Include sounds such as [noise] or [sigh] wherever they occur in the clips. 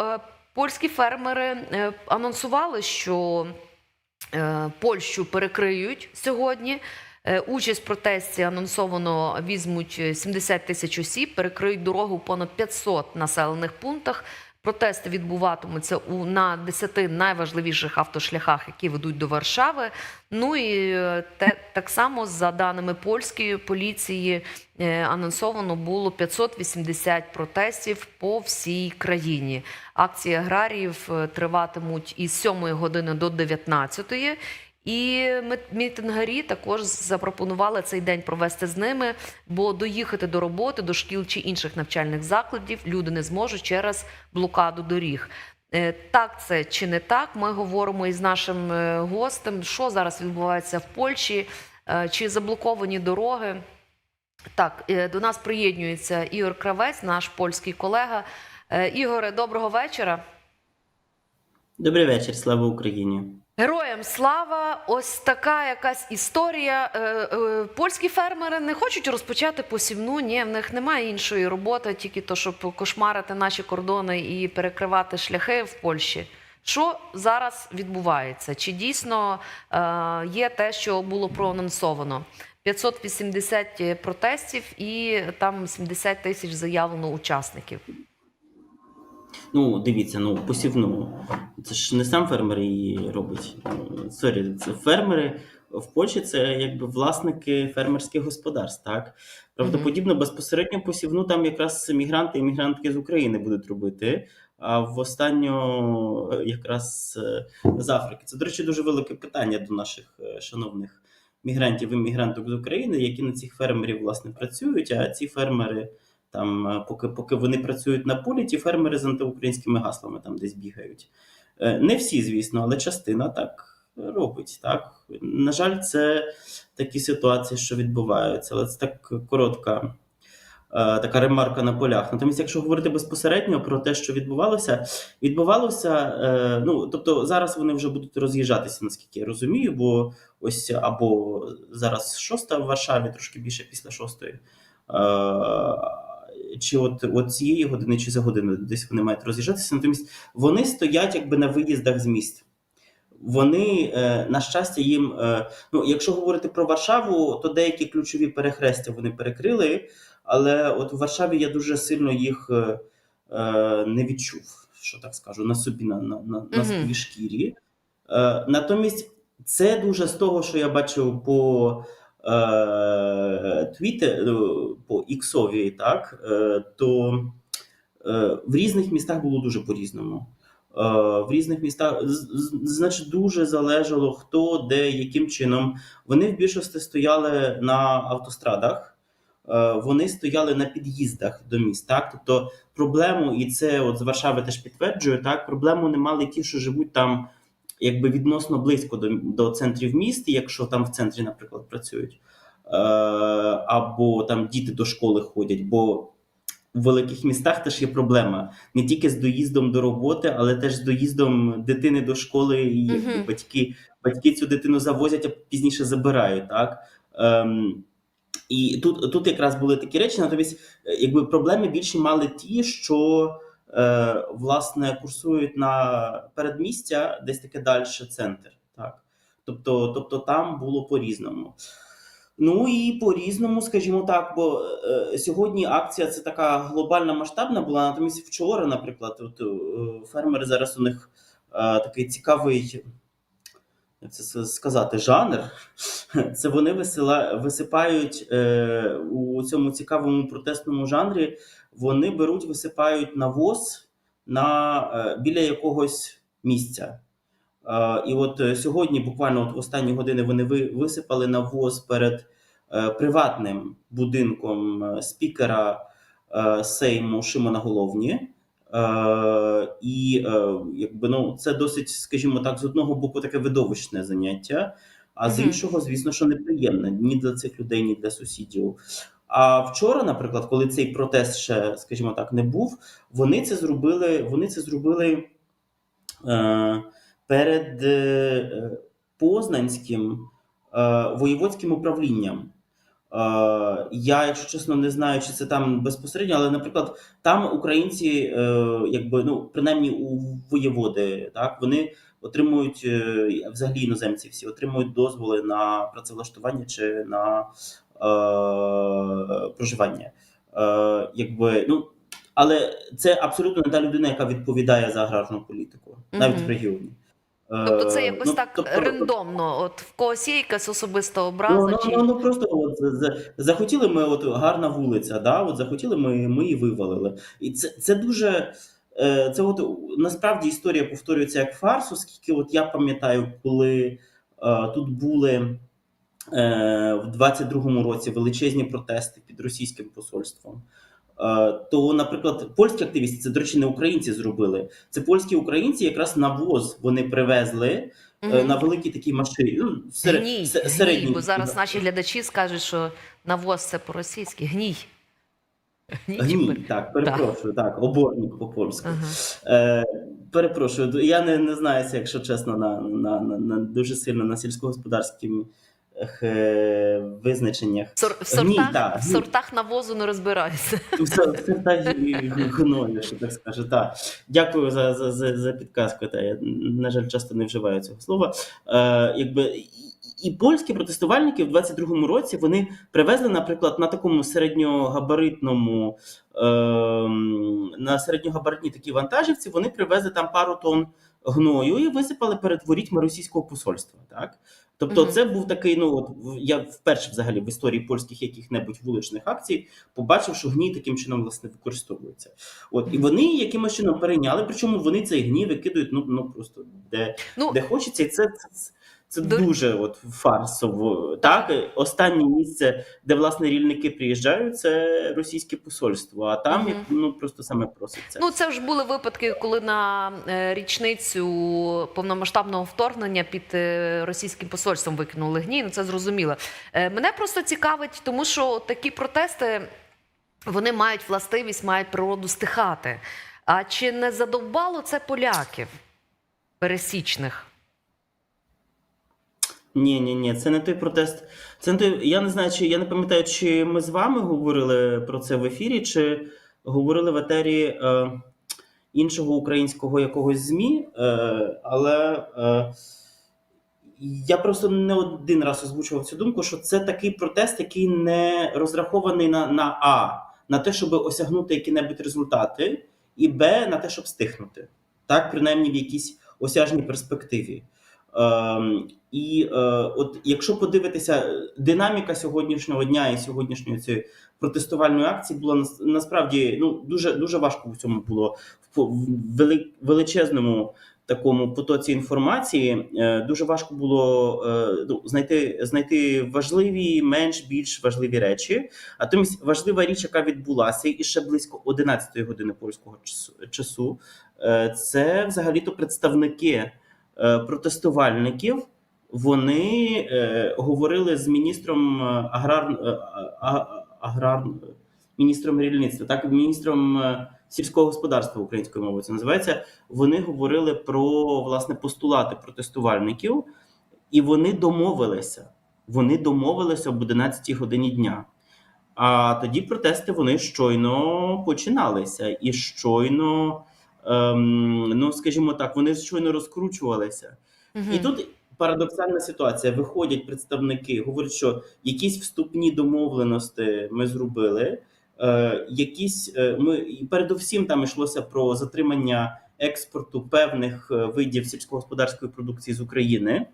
е, польські фермери е, анонсували, що е, Польщу перекриють сьогодні. Участь в протесті анонсовано візьмуть е, 70 тисяч осіб, перекриють дорогу в понад 500 населених пунктах. Протести відбуватимуться у на 10 найважливіших автошляхах, які ведуть до Варшави. Ну і е, те так само за даними польської поліції е, анонсовано було 580 протестів по всій країні. Акції аграріїв е, триватимуть із 7 години до 19. І мітингарі також запропонували цей день провести з ними, бо доїхати до роботи, до шкіл чи інших навчальних закладів люди не зможуть через блокаду доріг. Е, Так це чи не так? Ми говоримо із нашим е, гостем, що зараз відбувається в Польщі, е, чи заблоковані дороги. Так, до нас приєднюється Ігор Кравець, наш польський колега. Ігоре, доброго вечора. Добрий вечір, слава Україні. Героям слава! Ось така якась історія. Е, е, Польські фермери не хочуть розпочати посівну. Ні, в них немає іншої роботи, тільки то, щоб кошмарити наші кордони і перекривати шляхи в Польщі. Що зараз відбувається? Чи дійсно е, є те, що було проанонсовано? 580 протестів і там 70 тисяч заявлено учасників. Ну, дивіться, ну посівну. Це ж не сам фермер її робить. Ну, Сорі, це фермери в Польщі це якби власники фермерських господарств, так? Правдоподібно, безпосередньо посівну там якраз мігранти і мігрантки з України будуть робити. А в останню е, якраз е, з Африки. Це, до речі, дуже велике питання до наших е, шановних мігрантів і мігранток з України, які на цих фермерів власне працюють. А ці фермери там, е, поки, поки вони працюють на полі, ті фермери з антиукраїнськими гаслами там десь бігають. Е, Не всі, звісно, але частина так робить. Так? На жаль, це такі ситуації, що відбуваються, але це так коротка. е, Така ремарка на полях. Натомість, якщо говорити безпосередньо про те, що відбувалося, відбувалося. Ну тобто зараз вони вже будуть роз'їжджатися, наскільки я розумію, бо ось або зараз шоста в Варшаві, трошки більше після шостої. Чи от, от цієї години, чи за годину десь вони мають роз'їжджатися. Натомість вони стоять якби на виїздах з міст. Вони, е, на щастя, їм. е, Ну, якщо говорити про Варшаву, то деякі ключові перехрестя вони перекрили, але от в Варшаві я дуже сильно їх е, не відчув, що так скажу, на собі на, на, на, на своїй шкірі. Натомість, це дуже з того, що я бачив по Твіттер, ну, по Іксові, так, е, то е, в різних містах було дуже по-різному. Е, В різних містах, значить, дуже залежало, хто, де, яким чином. Вони в більшості стояли на автострадах, вони стояли на під'їздах до міст. Так? Тобто проблему, і це от з Варшави теж підтверджує, так, проблему не мали ті, що живуть там якби відносно близько до, до центрів міст, якщо там в центрі, наприклад, працюють. Е, або там діти до школи ходять, бо в великих містах теж є проблема не тільки з доїздом до роботи, але теж з доїздом дитини до школи. І Мгм. батьки, батьки цю дитину завозять, а пізніше забирають. Так? Ем, і тут, тут якраз були такі речі, натомість, е, якби проблеми більше мали ті, що власне курсують на передмістя, десь таке далі центр. Так? Тобто, тобто там було по-різному. Ну і по-різному, скажімо так, бо е, сьогодні акція це така глобальна масштабна була. Натомість вчора, наприклад, от, е, фермери зараз у них е, такий цікавий, як це сказати, жанр. [laughs] Це вони висила, висипають е, у цьому цікавому протестному жанрі. Вони беруть, висипають навоз на, е, біля якогось місця. Е, І от е, сьогодні, буквально от в останні години, вони ви- висипали навоз перед приватним будинком спікера Сейму Шимона Головні. І якби ну це досить, скажімо так, з одного боку таке видовищне заняття, а з іншого, звісно, що неприємне ні для цих людей, ні для сусідів. А вчора, наприклад, коли цей протест ще, скажімо так, не був, вони це зробили. Вони це зробили е, перед е, Познанським е, воєводським управлінням. Я, якщо чесно, не знаю, чи це там безпосередньо, але, наприклад, там українці, е, якби ну принаймні у воєводи, так вони отримують е, взагалі іноземці всі отримують дозволи на працевлаштування чи на е, проживання. Е, якби, ну, але це абсолютно не та людина, яка відповідає за аграрну політику, навіть Мгм. в регіоні. Е, Тобто це якось ну, так тобто- рандомно. От в когось є якась особиста Ну, образа, ну, чи ну, ну просто от за- за- захотіли ми, от гарна вулиця, да, от захотіли ми, ми її вивалили. І це, це дуже. е, Це от насправді історія повторюється як фарс, оскільки от я пам'ятаю, коли е, тут були е, в 22-му році величезні протести під російським посольством. е, То, наприклад, польські активісти, це, до речі, не українці зробили. Це польські українці якраз навоз вони привезли е, Мгм. на великій такій машині. Ну, серед, гній, гній, бо зараз наші глядачі скажуть, що навоз це по-російськи. Гній. Гній. Гній, так, перепрошую, так, оборник по-польську. Ага. Е, перепрошую, я не, не знаю, це, якщо чесно, на, на, на, на дуже сильно на сільськогосподарських е, визначеннях. Сор- в, сортах, так, в сортах навозу не розбираюся. Все та гною, що так скаже. Так. Дякую за, за, за, за підказку. Та. Я, на жаль, часто не вживаю цього слова. Е, якби, і, і польські протестувальники в 22-му році вони привезли, наприклад, на такому середньогабаритному, е, на середньогабаритній такій вантажівці, вони привезли там пару тонн гною і висипали перед ворітьми російського посольства. Так? Тобто, Мгм. це був такий, ну от я вперше взагалі в історії польських яких-небудь вуличних акцій побачив, що гній таким чином власне використовується. От і вони якимось чином перейняли, причому вони цей гній викидують ну, ну просто де, Ну, де хочеться, і це, це, це До- дуже от фарсово. Так, останнє місце, де власне рільники приїжджають, це російське посольство. А там як, ну просто саме проситься. Ну, це ж були випадки, коли на е, річницю повномасштабного вторгнення під е, російським посольством викинули гній. Ну це зрозуміло. Е, Мене просто цікавить, тому що такі протести вони мають властивість, мають природу стихати. А чи не задовбало це поляків пересічних? Ні, ні, ні, це не той протест. Це не той. Я не знаю, чи я не пам'ятаю, чи ми з вами говорили про це в ефірі, чи говорили в етері е, іншого українського якогось ЗМІ. Е, але е, я просто не один раз озвучував цю думку, що це такий протест, який не розрахований на, на А, на те, щоб осягнути які-небудь результати, і Б, на те, щоб стихнути. Так, принаймні в якійсь осяжній перспективі. Ем, і е, от якщо подивитися, динаміка сьогоднішнього дня і сьогоднішньої цієї протестувальної акції була нас- насправді ну дуже дуже важко в цьому було в величезному такому потоці інформації. Е, дуже важко було е, ну, знайти знайти важливі, менш більш важливі речі. А томусь важлива річ, яка відбулася, і ще близько 11 години польського часу- е, це взагалі-то представники е, протестувальників. Вони е, говорили з міністром е, аграр, е, а- аграр міністром рільництва, так міністром е, сільського господарства українською мовою це називається. Вони говорили про власне постулати протестувальників, і вони домовилися. Вони домовилися об 11 годині дня. А тоді протести вони щойно починалися, і щойно, ем, ну скажімо так, вони щойно розкручувалися. Мгм. І тут парадоксальна ситуація. Виходять представники, говорять, що якісь вступні домовленості ми зробили. Е, якісь е, ми передусім там йшлося про затримання експорту певних е, видів сільськогосподарської продукції з України.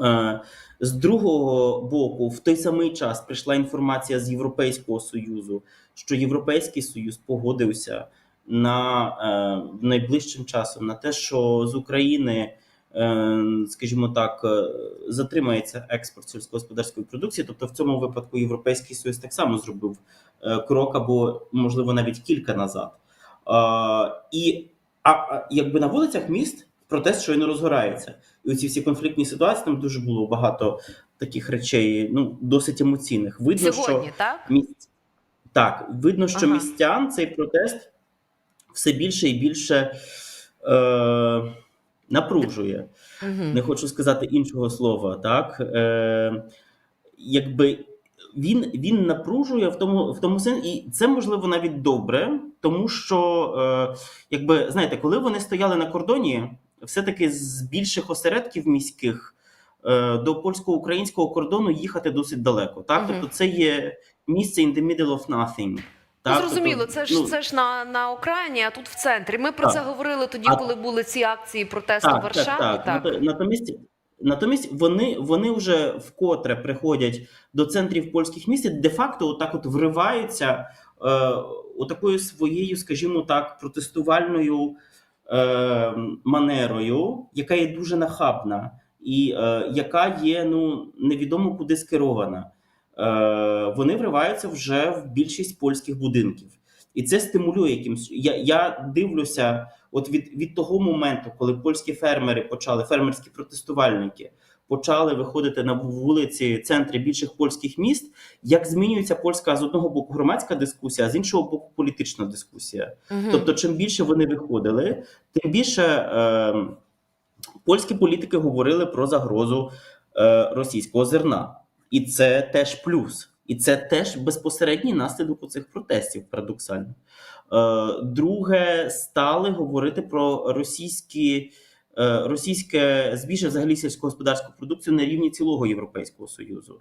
Е, З другого боку, в той самий час прийшла інформація з Європейського союзу, що Європейський Союз погодився на е, найближчим часом на те, що з України, скажімо так, е, затримається експорт сільськогосподарської продукції. Тобто, в цьому випадку Європейський Союз так само зробив е, крок або, можливо, навіть кілька назад. Е, і а, якби на вулицях міст протест щойно розгорається. І оці всі конфліктні ситуації там дуже було багато таких речей, ну досить емоційних. Видно, Сьогодні, що так? міст... так, видно, що Ага. містян цей протест все більше і більше е, напружує. Не хочу сказати іншого слова, так. Е, якби він, він напружує в тому, в тому сенсі, і це можливо навіть добре, тому що, е, якби знаєте, коли вони стояли на кордоні, все-таки з більших осередків міських е, до польсько-українського кордону їхати досить далеко. Так, Мгм. тобто це є місце in the middle of nothing. Ну, Так, зрозуміло, тобто, це ж ну, це ж на, на окраїні, а тут в центрі. Ми про Так. це говорили тоді, А- коли були ці акції протесту в Варшаві. так, так. Нато- Натомість, натомість вони, вони вже вкотре приходять до центрів польських міст, і де-факто отак от вриваються е, отакою своєю, скажімо так, протестувальною е, манерою, яка є дуже нахабна, і е, яка є ну невідомо куди скерована. Е, вони вриваються вже в більшість польських будинків. І це стимулює якимсь. Я, я дивлюся, от від, від того моменту, коли польські фермери почали, фермерські протестувальники почали виходити на вулиці центри більших польських міст, як змінюється польська з одного боку громадська дискусія, а з іншого боку політична дискусія. Мгм. Тобто, чим більше вони виходили, тим більше е, польські політики говорили про загрозу е, російського зерна. І це теж плюс. І це теж безпосередній наслідок у цих протестів, парадоксально. Е, друге, стали говорити про російські, е, російське збільшення взагалі сільськогосподарську продукцію на рівні цілого Європейського Союзу.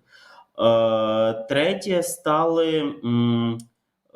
Е, третє, стали.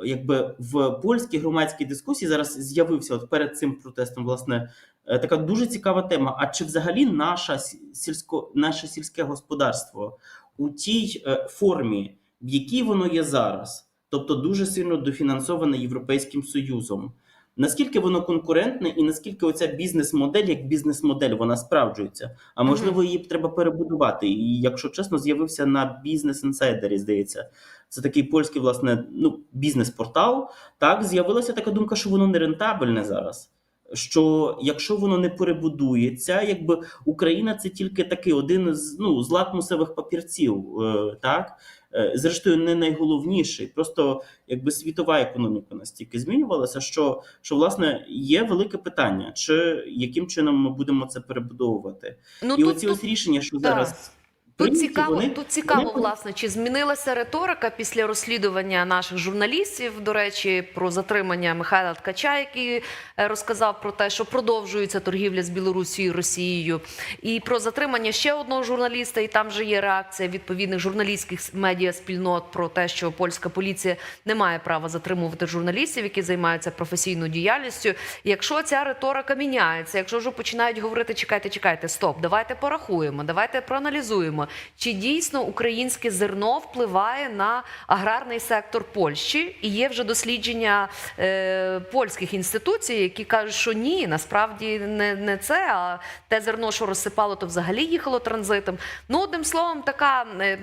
Якби в польській громадській дискусії зараз з'явився от перед цим протестом, власне, така дуже цікава тема. А чи взагалі наша сільсько, наше сільське господарство у тій е, формі, в якій воно є зараз, тобто дуже сильно дофінансоване Європейським Союзом, наскільки воно конкурентне, і наскільки оця бізнес-модель, як бізнес-модель, вона справджується? А можливо, її треба перебудувати. І якщо чесно, з'явився на бізнес інсайдері, здається. Це такий польський, власне, ну, бізнес-портал. Так, з'явилася така думка, що воно не рентабельне зараз. Що якщо воно не перебудується, якби Україна це тільки такий один з ну з лакмусових папірців, е, так Е, зрештою, не найголовніший. Просто якби світова економіка настільки змінювалася, що, що власне є велике питання, чи яким чином ми будемо це перебудовувати, Ну, і тут, оці тут, ось рішення, що так. зараз Тут цікаво, вони- тут цікаво, вони- власне, чи змінилася риторика після розслідування наших журналістів, до речі, про затримання Михайла Ткача, який е, розказав про те, що продовжується торгівля з Білорусією, Росією, і про затримання ще одного журналіста. І там же є реакція відповідних журналістських медіаспільнот про те, що польська поліція не має права затримувати журналістів, які займаються професійною діяльністю. І Якщо ця риторика міняється, якщо вже починають говорити, чекайте, чекайте, стоп, давайте порахуємо, давайте проаналізуємо, чи дійсно українське зерно впливає на аграрний сектор Польщі, і є вже дослідження е, польських інституцій, які кажуть, що ні, насправді не, не це, а те зерно, що розсипало, то взагалі їхало транзитом. Ну, одним словом, така е,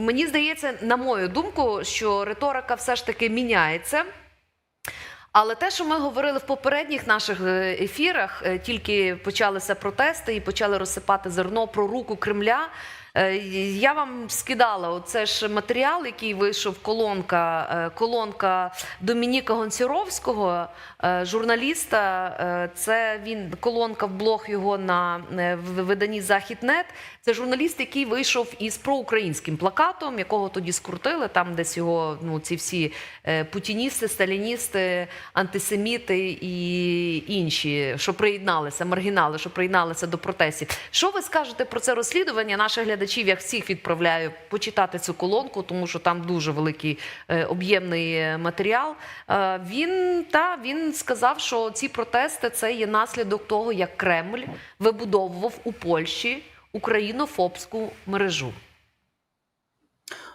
мені здається, на мою думку, що риторика все ж таки міняється. Але те, що ми говорили в попередніх наших е, ефірах, е, тільки почалися протести і почали розсипати зерно про руку Кремля. Е, Я вам скидала оце ж матеріал, який вийшов колонка, е, колонка Домініка Гонціровського, е, журналіста. Це він колонка в блог його на виданні Західнет. Це журналіст, який вийшов із проукраїнським плакатом, якого тоді скрутили. Там десь його ну ці всі е, путіністи, сталіністи, антисеміти і інші, що приєдналися, маргінали, що приєдналися до протестів. Що ви скажете про це розслідування? Наших глядачів я всіх відправляю почитати цю колонку, тому що там дуже великий е, об'ємний матеріал. Е, він та він сказав, що ці протести це є наслідок того, як Кремль вибудовував у Польщі українофобську мережу.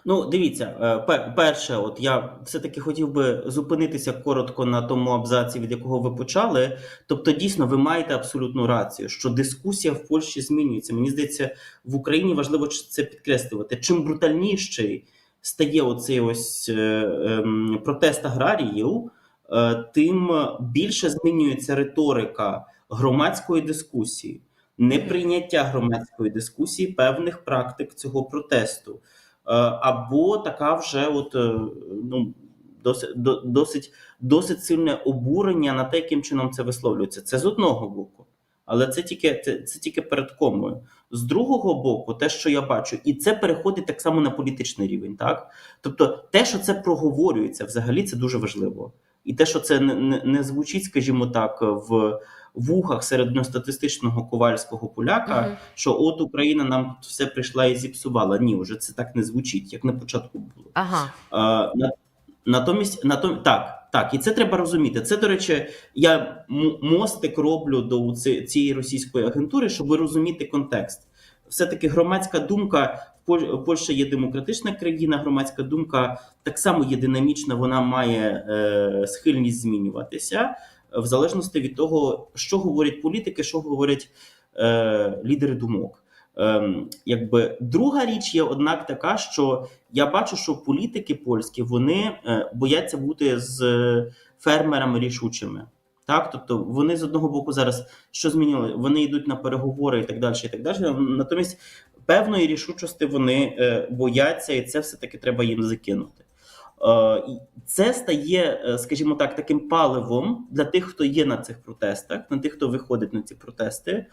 Ну, дивіться, е, перше, от я все-таки хотів би зупинитися коротко на тому абзаці, від якого ви почали. Тобто, дійсно, ви маєте абсолютну рацію, що дискусія в Польщі змінюється. Мені здається, в Україні важливо це підкреслювати. Чим брутальніший стає оцей ось е, ем, протест аграріїв, е, тим більше змінюється риторика громадської дискусії, неприйняття громадської дискусії певних практик цього протесту. Е, або така вже от е, ну досить досить досить сильне обурення на те, яким чином це висловлюється. Це з одного боку. Але це тільки це, це тільки перед комою. З другого боку, те, що я бачу, і це переходить так само на політичний рівень. Так, тобто, те, що це проговорюється, взагалі це дуже важливо. І те, що це не, не, не звучить, скажімо так, в вухах середньостатистичного ковальського поляка, Мгм. що от Україна нам тут все прийшла і зіпсувала. Ні, вже це так не звучить, як на початку було. Ага. А, на, натомість, натом, так, так, і це треба розуміти. Це, до речі, я мостик роблю до ці- цієї російської агентури, щоб розуміти контекст. Все-таки громадська думка Польща є демократична країна, громадська думка так само є динамічна, вона має е, схильність змінюватися в залежності від того, що говорять політики, що говорять е, лідери думок. Ем, якби друга річ є, однак, така, що я бачу, що політики польські вони е, бояться бути з фермерами рішучими. Так, тобто вони з одного боку зараз що змінили? Вони йдуть на переговори і так далі. І так далі. Натомість певної рішучості вони е, бояться, і це все таки треба їм закинути. Е, це стає, е, скажімо так, таким паливом для тих, хто є на цих протестах, на тих, хто виходить на ці протести,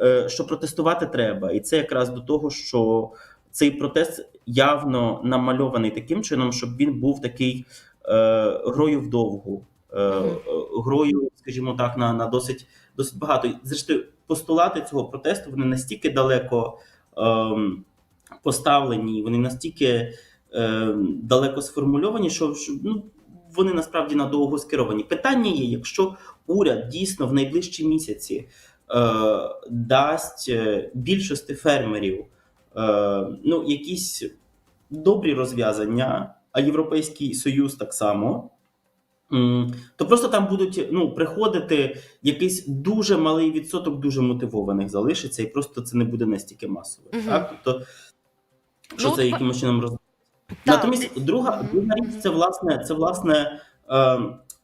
е, що протестувати треба. І це якраз до того, що цей протест явно намальований таким чином, щоб він був такий грою вдовгу, грою, скажімо так, на, на досить, досить багато. Зрештою, постулати цього протесту вони настільки далеко ем, поставлені, вони настільки ем, далеко сформульовані, що, ну, вони насправді надовго скеровані. Питання є, якщо уряд дійсно в найближчі місяці е, дасть е, більшості фермерів е, ну, якісь добрі розв'язання, а Європейський Союз так само. То просто там будуть ну, приходити якийсь дуже малий відсоток дуже мотивованих залишиться, і просто це не буде настільки масово. Мгм. Так? Тобто, що Ну, це якимось чином роз... Натомість, друга, друга річ це власне, це власне е,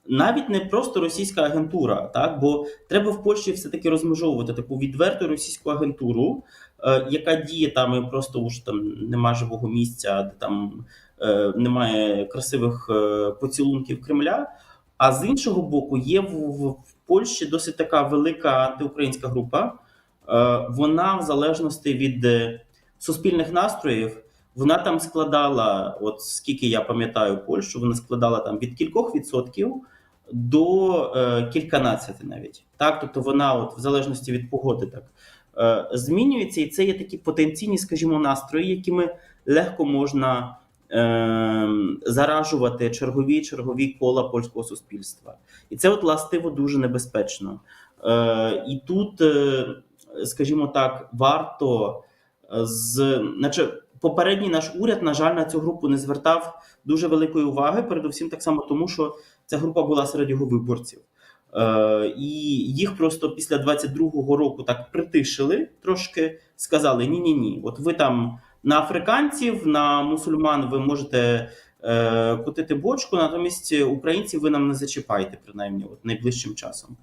навіть не просто російська агентура, так бо треба в Польщі все-таки розмежовувати таку відверту російську агентуру, е, яка діє там і просто уж там нема живого місця, де там е, немає красивих е, поцілунків Кремля. А з іншого боку, є в, в, в Польщі досить така велика антиукраїнська група. Е, вона в залежності від е, суспільних настроїв. Вона там складала, от скільки я пам'ятаю Польщу, вона складала там від кількох відсотків до е, кільканадцяти навіть. Так, тобто вона, от в залежності від погоди, так е, змінюється, і це є такі потенційні, скажімо, настрої, якими легко можна е, заражувати чергові чергові кола польського суспільства. І це, от, властиво, дуже небезпечно. Е, і тут, е, скажімо так, варто з, наче попередній наш уряд, на жаль, на цю групу не звертав дуже великої уваги, передусім так само тому, що ця група була серед його виборців. Е, і їх просто після 22-го року так притишили трошки, сказали: ні, ні, ні, от ви там на африканців, на мусульман ви можете е, котити бочку, натомість українців ви нам не зачіпаєте, принаймні, от найближчим часом.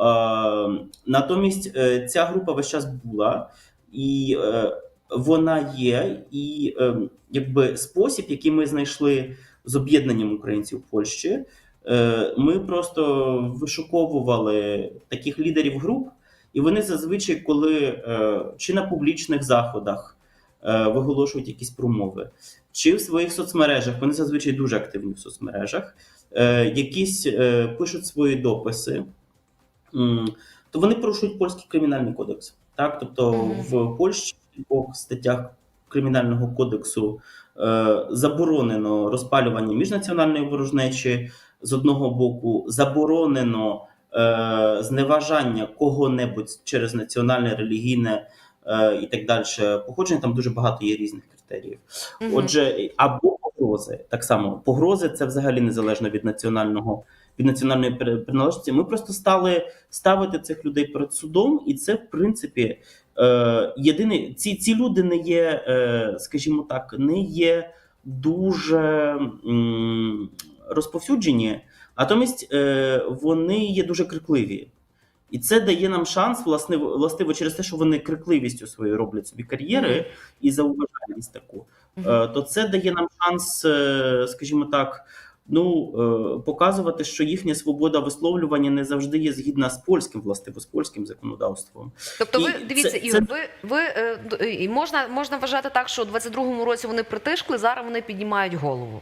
Е, натомість е, ця група весь час була, і е, вона є, і е, якби спосіб, який ми знайшли з об'єднанням українців в Польщі, е, ми просто вишуковували таких лідерів груп, і вони зазвичай, коли е, чи на публічних заходах е, виголошують якісь промови, чи в своїх соцмережах, вони зазвичай дуже активні в соцмережах, якісь пишуть свої дописи, то вони порушують польський кримінальний кодекс. Так, тобто в Польщі кількох статтях кримінального кодексу е, заборонено розпалювання міжнаціональної ворожнечі. З одного боку, заборонено е, зневажання кого-небудь через національне, релігійне е, і так далі. Походження там дуже багато є різних критеріїв. Мгм. Отже, або погрози так само. Погрози це взагалі незалежно від національного від національної при- приналежності. Ми просто стали ставити цих людей перед судом, і це в принципі єдине. Ці, ці люди не є, е, скажімо так, не є дуже розповсюджені, натомість е, вони є дуже крикливі. І це дає нам шанс, власне, властиво через те, що вони крикливістю своєю роблять собі кар'єри і зауважальність таку. Е, то це дає нам шанс, е, скажімо так, ну, е, показувати, що їхня свобода висловлювання не завжди є згідна з польським, властиво, з польським законодавством. Тобто, ви І дивіться, це- Ігор, це- ви, ви е, можна, можна вважати так, що у 22-му році вони притишкли, зараз вони піднімають голову.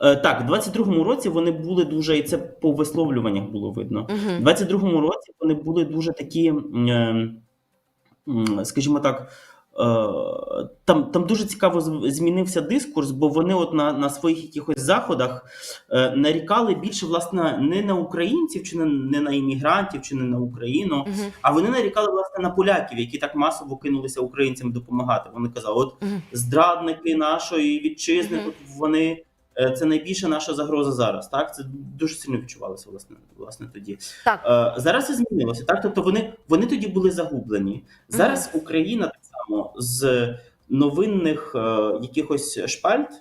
Е, Так, в 22-му році вони були дуже, і це по висловлюваннях було видно. Угу. У 22-му році вони були дуже такі, скажімо так, там, там дуже цікаво змінився дискурс, бо вони от на, на своїх якихось заходах е, нарікали більше власне не на українців, чи не, не на іммігрантів, чи не на Україну, Угу. а вони нарікали власне на поляків, які так масово кинулися українцям допомагати. Вони казали, от Угу. здрадники нашої вітчизни, Мгм. от вони. е, Це найбільша наша загроза зараз. Так, це дуже сильно відчувалося власне, власне тоді. Так. Е, зараз це змінилося. Так, тобто вони, вони тоді були загублені. Зараз Україна так з новинних е, якихось шпальт, е,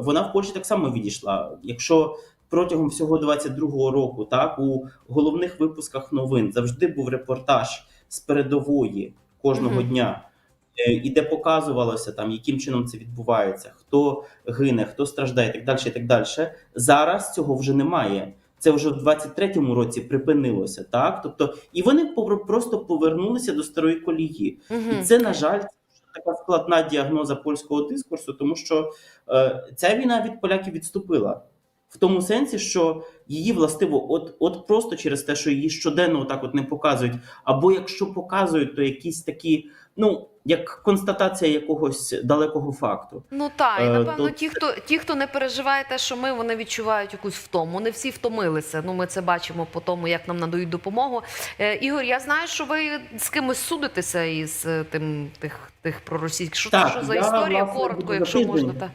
вона в Польщі так само відійшла. Якщо протягом всього 22-го року, так у головних випусках новин завжди був репортаж з передової кожного Мгм. дня. е, І де показувалося там, яким чином це відбувається, хто гине, хто страждає, і так далі. І так далі. Зараз цього вже немає. Це вже в 23-му році припинилося, так тобто, і вони просто повернулися до старої колії. І це, на жаль, така складна діагноза польського дискурсу, тому що е, ця війна від поляків відступила. В тому сенсі, що її властиво, от, от просто через те, що її щоденно так от не показують, або якщо показують, то якісь такі, ну як констатація якогось далекого факту. Ну так, і Е, напевно, то- ті, хто ті, хто не переживає те, що ми, вони відчувають якусь втому. Не всі втомилися. Ну, ми це бачимо по тому, як нам надають допомогу. Е, Ігор, я знаю, що ви з кимось судитеся із е, тим тих тих проросійських. Що це Так, що за я, історія? власне, Коротко, якщо можна, тиждень. так.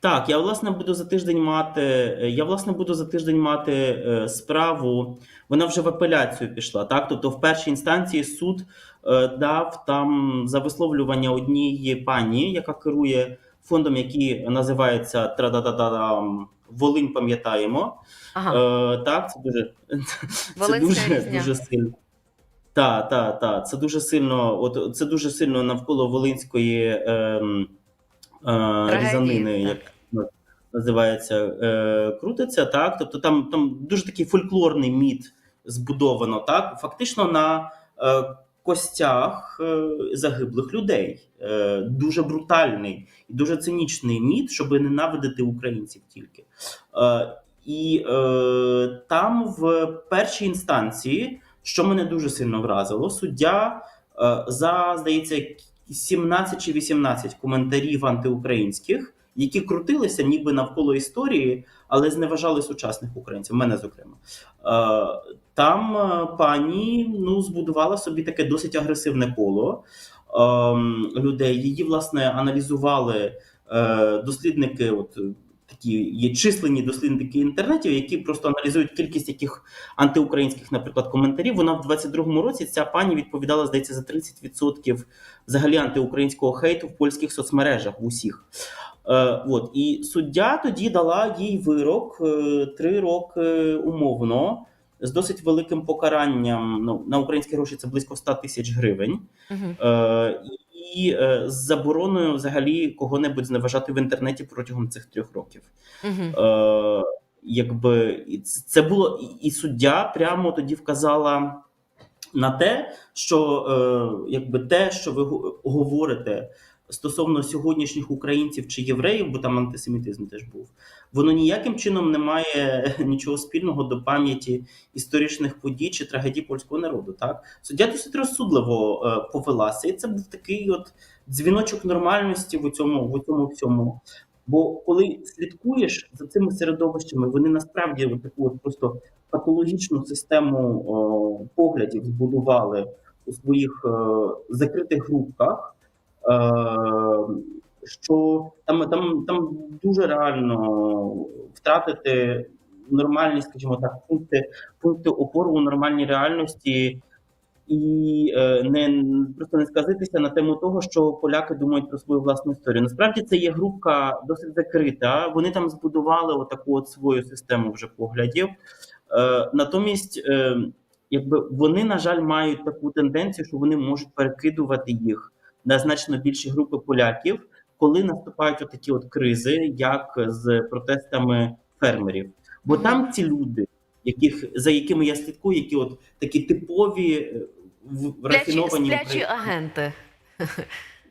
Так, я власне буду за тиждень мати. Я власне буду за тиждень мати справу. Вона вже в апеляцію пішла. Так, тобто, в першій інстанції суд дав там за висловлювання однієї пані, яка керує фондом, який називається Традададам Волинь. Пам'ятаємо. Ага. Е, так, це дуже [laughs] це дуже, дуже сильно. Так, так, так. Це дуже сильно. От це дуже сильно навколо Волинської ем, е, різанини, так. як називається, е, крутиться. Так, тобто там, там дуже такий фольклорний міт збудовано, так, фактично на е, костях е, загиблих людей. Е, дуже брутальний і дуже цинічний міт, щоб ненавидити українців тільки. Е, і там в першій інстанції, що мене дуже сильно вразило, суддя за, здається, 17 чи 18 коментарів антиукраїнських, які крутилися ніби навколо історії, але зневажали сучасних українців, мене зокрема. Е, там е, пані ну, збудувала собі таке досить агресивне коло ем, людей. Її, власне, аналізували е, дослідники. От, Такі є численні дослідники інтернетів, які просто аналізують кількість яких антиукраїнських, наприклад, коментарів. Вона в 22-му році ця пані відповідала, здається, за 30% взагалі антиукраїнського хейту в польських соцмережах в усіх. Е, от і суддя тоді дала їй вирок е, три роки умовно з досить великим покаранням. Ну на українські гроші це близько 100 тисяч гривень. Угу. Е, і е, з забороною взагалі кого-небудь зневажати в інтернеті протягом цих трьох років. Угу. Е, якби це було і суддя прямо тоді вказала на те, що е, якби те, що ви говорите стосовно сьогоднішніх українців чи євреїв, бо там антисемітизм теж був, воно ніяким чином не має [laughs] нічого спільного до пам'яті історичних подій чи трагедій польського народу. Так суддя досить розсудливо е, повелася, і це був такий от дзвіночок нормальності в цьому в цьому всьому. Бо коли слідкуєш за цими середовищами, вони насправді от таку от просто патологічну систему о, поглядів збудували у своїх е, закритих групках, що там, там, там дуже реально втратити нормальні, скажімо так, пункти, пункти опору у нормальній реальності. І е, не просто не сказитися на тему того, що поляки думають про свою власну історію. Насправді це є групка досить закрита. Вони там збудували отаку от свою систему вже поглядів. Е, натомість, е, якби вони, на жаль, мають таку тенденцію, що вони можуть перекидувати їх на значно більші групи поляків, коли наступають отакі от кризи, як з протестами фермерів. Бо там ці люди, яких за якими я слідкую, які от такі типові е, Сплячі, рафіновані сплячі українці. агенти.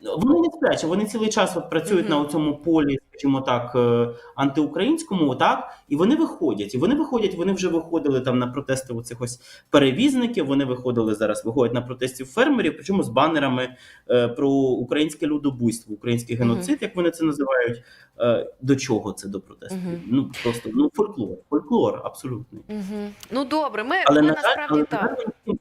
Вони не сплячі, вони цілий час от працюють Мгм. на цьому полі, скажімо так, е, антиукраїнському, так, і вони виходять. І вони виходять, вони вже виходили там на протести оцих ось перевізників, вони виходили зараз, виходять на протестів фермерів, причому з банерами е, про українське людобуйство, український геноцид, як вони це називають. Е, до чого це до протесту? Мгм. Ну просто ну фольклор, фольклор абсолютний. Угу. Ну добре, ми, Але ми на насправді але так. жаль,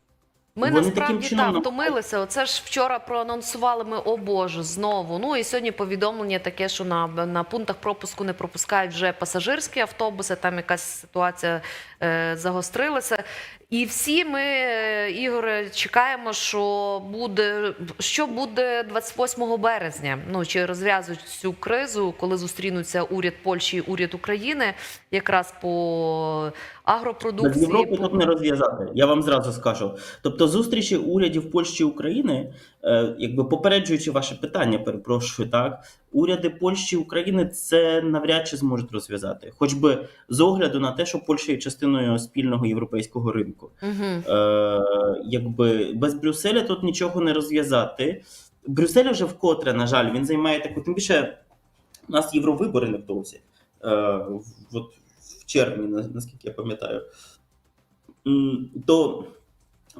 Ми Вони насправді чином так втомилися. Оце ж вчора проанонсували ми, о Боже, знову. Ну і сьогодні повідомлення таке, що на, на пунктах пропуску не пропускають вже пасажирські автобуси. Там якась ситуація е, загострилася. І всі ми, е, Ігоре, чекаємо, що буде що буде 28 березня. Ну чи розв'язують цю кризу, коли зустрінуться уряд Польщі і уряд України, якраз по агропродукції. Європи по- тут не розв'язати. Я вам зразу скажу. Тобто, зустрічі урядів Польщі і України, е, якби попереджуючи ваше питання, перепрошую, так уряди Польщі і України це навряд чи зможуть розв'язати, хоч би з огляду на те, що Польща є частиною спільного європейського ринку. Мгм. Е, якби без Брюсселя тут нічого не розв'язати. Брюссель вже вкотре, на жаль, він займає таку, тим більше у нас євровибори невдовзі. Е, от в червні, наскільки я пам'ятаю. То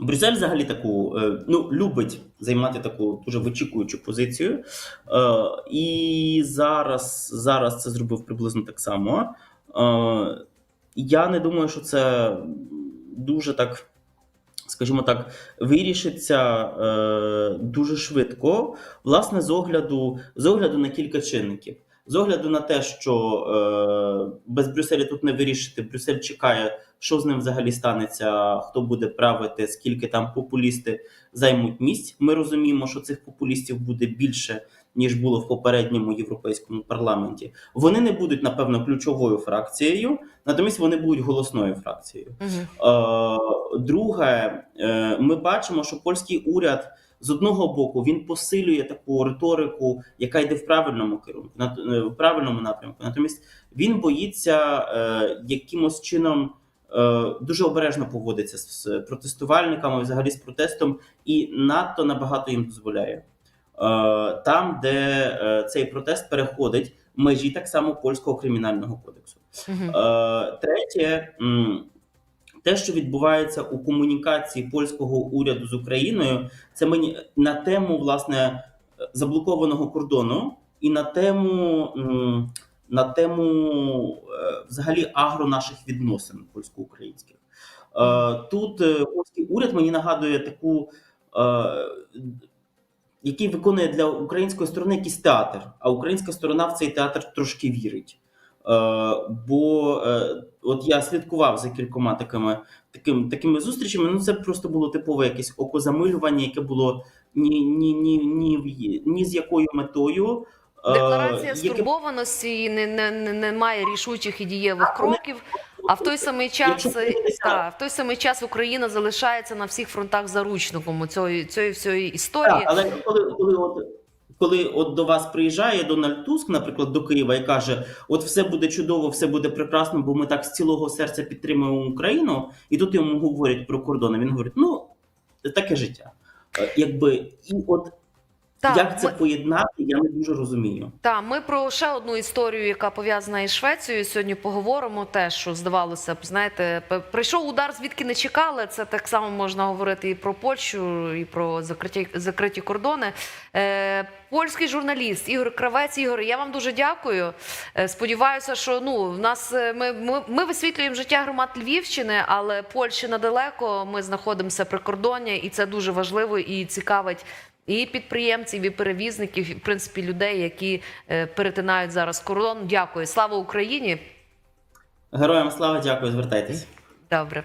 Брюссель взагалі таку е, ну, любить займати таку дуже вичікуючу позицію. Е, І зараз, зараз це зробив приблизно так само. Е, Я не думаю, що це дуже так, скажімо так, вирішиться дуже швидко, власне, з огляду, з огляду на кілька чинників. З огляду на те, що е, без Брюсселя тут не вирішити, Брюссель чекає, що з ним взагалі станеться, хто буде правити, скільки там популісти займуть місць. Ми розуміємо, що цих популістів буде більше, ніж було в попередньому європейському парламенті. Вони не будуть, напевно, ключовою фракцією, натомість вони будуть голосною фракцією. Мгм. Е, Друге, е, ми бачимо, що польський уряд з одного боку він посилює таку риторику, яка йде в правильному керунку, е, в правильному напрямку. Натомість він боїться е, якимось чином. е, Дуже обережно поводиться з протестувальниками, взагалі з протестом, і надто набагато їм дозволяє. Е, Там, де е, цей протест переходить межі так само польського кримінального кодексу. Мгм. Е, Третє, те, що відбувається у комунікації польського уряду з Україною, це мені на тему власне заблокованого кордону і на тему, на тему е, взагалі агро наших відносин польсько-українських. Е, Тут е, польський уряд мені нагадує таку. Який виконує для української сторони якийсь театр, а українська сторона в цей театр трошки вірить. Е, бо е, от я слідкував за кількома такими, таким, такими зустрічами. Ну, це просто було типове якесь окозамилювання, яке було ні, ні, ні, ні, ні з якою метою. е, Декларація стурбованості і не, не, не, не має рішучих і дієвих кроків. А в той самий час та, в той самий час Україна залишається на всіх фронтах заручником цієї цієї всієї історії. Так, але коли, коли, от, коли от до вас приїжджає Дональд Туск, наприклад, до Києва і каже: от все буде чудово, все буде прекрасно, бо ми так з цілого серця підтримуємо Україну, і тут йому говорять про кордони. Він говорить: ну, таке життя. Е, Якби, і от Так, як це ми- поєднати, я не дуже розумію. Так, ми про ще одну історію, яка пов'язана із Швецією. Сьогодні поговоримо. Те, що здавалося б, знаєте, прийшов удар, звідки не чекали. Це так само можна говорити і про Польщу, і про закриті закриті кордони. Е, польський журналіст Ігор Кравець. Ігор, я вам дуже дякую. Е, сподіваюся, що ну в нас е, ми, ми, ми висвітлюємо життя громад Львівщини, але Польща недалеко. Ми знаходимося при кордоні, і це дуже важливо і цікавить і підприємців, і перевізників, і в принципі людей, які е, перетинають зараз кордон. Дякую, слава Україні. Героям слава, дякую, звертайтесь. Добре.